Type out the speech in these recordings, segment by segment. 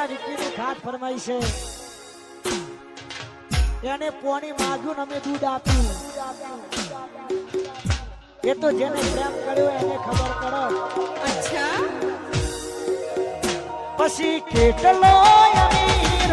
મારા દીકરીની ખાત ફરમાઈ છે. એને પોણી માગ્યું અમે દૂધ આપ્યું. એ તો જેને પ્રેમ કર્યો એને ખબર પડો. પછી કેટલો અમીર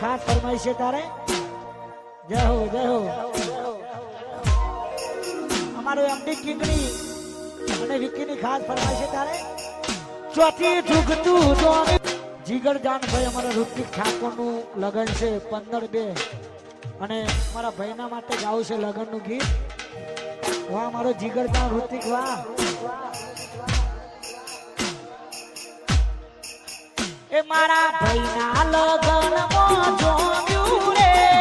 ખાસ ફરમાઈ છે તારે? જય હો જય હો. અમારો એમડી કિંગડી અને વિકીની ખાસ ફરમાઈ છે તારે? ચોથી ઝુગતું તો જીગર જાનભાઈ અમારા લગ્ન છે પંદર બે. અને મારા ભાઈના માટે ગાવું છે લગ્નનું ગીત. વાહ મારો જીગરતા ઋતિક વાહ. એ મારા ભાઈના લગનમાં જોમ્યું રે.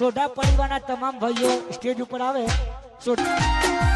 સોઢા પરિવારના તમામ ભાઈઓ સ્ટેજ ઉપર આવે. સોઢા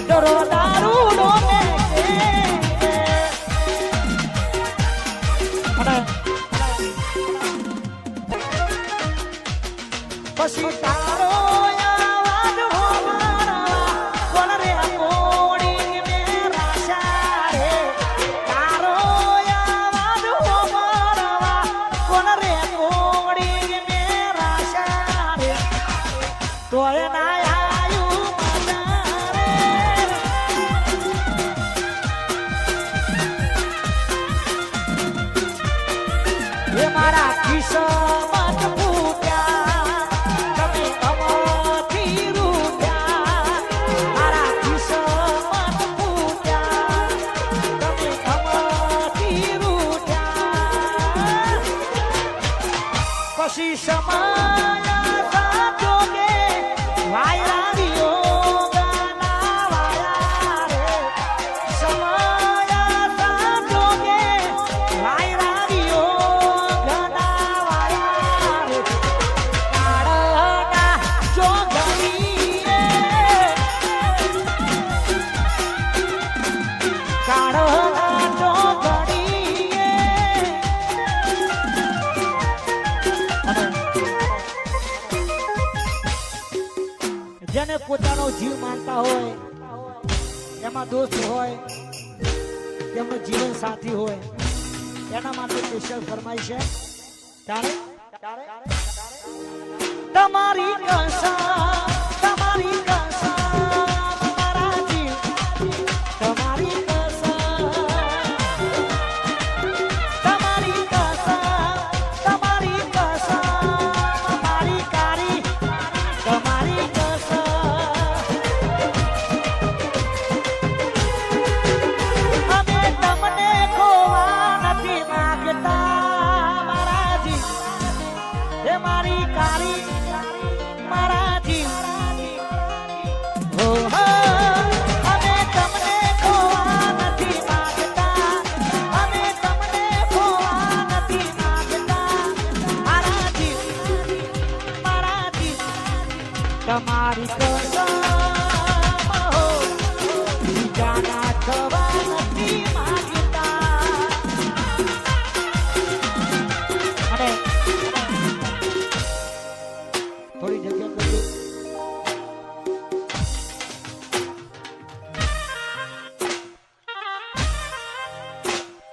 ડરો દારૂ ડોમે પછી તારો તો ના 있어. જીવ માનતા હોય એમાં દોસ્ત હોય તેમનો જીવન સાથી હોય એના માટે સ્પેશિયલ ફરમાઈ છે તમારી કસમ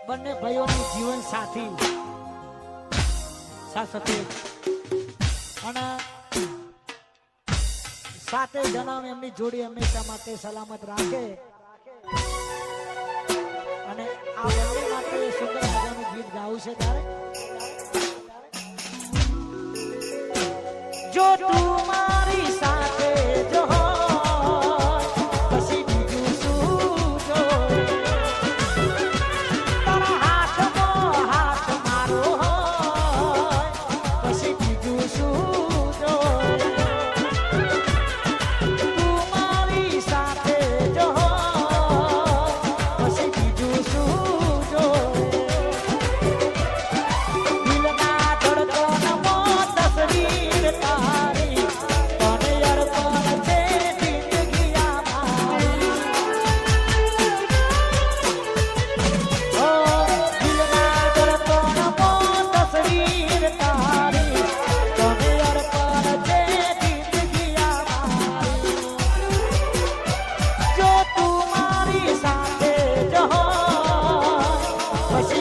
બંને ભાઈઓની જીવન સાથી સાથે અને સાતે જણા એમની જોડી હંમેશા માટે સલામત રાખે. ગાવું છે તારે? જો તું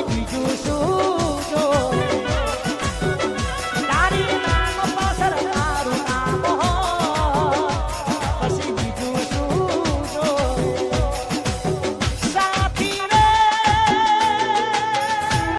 Thứ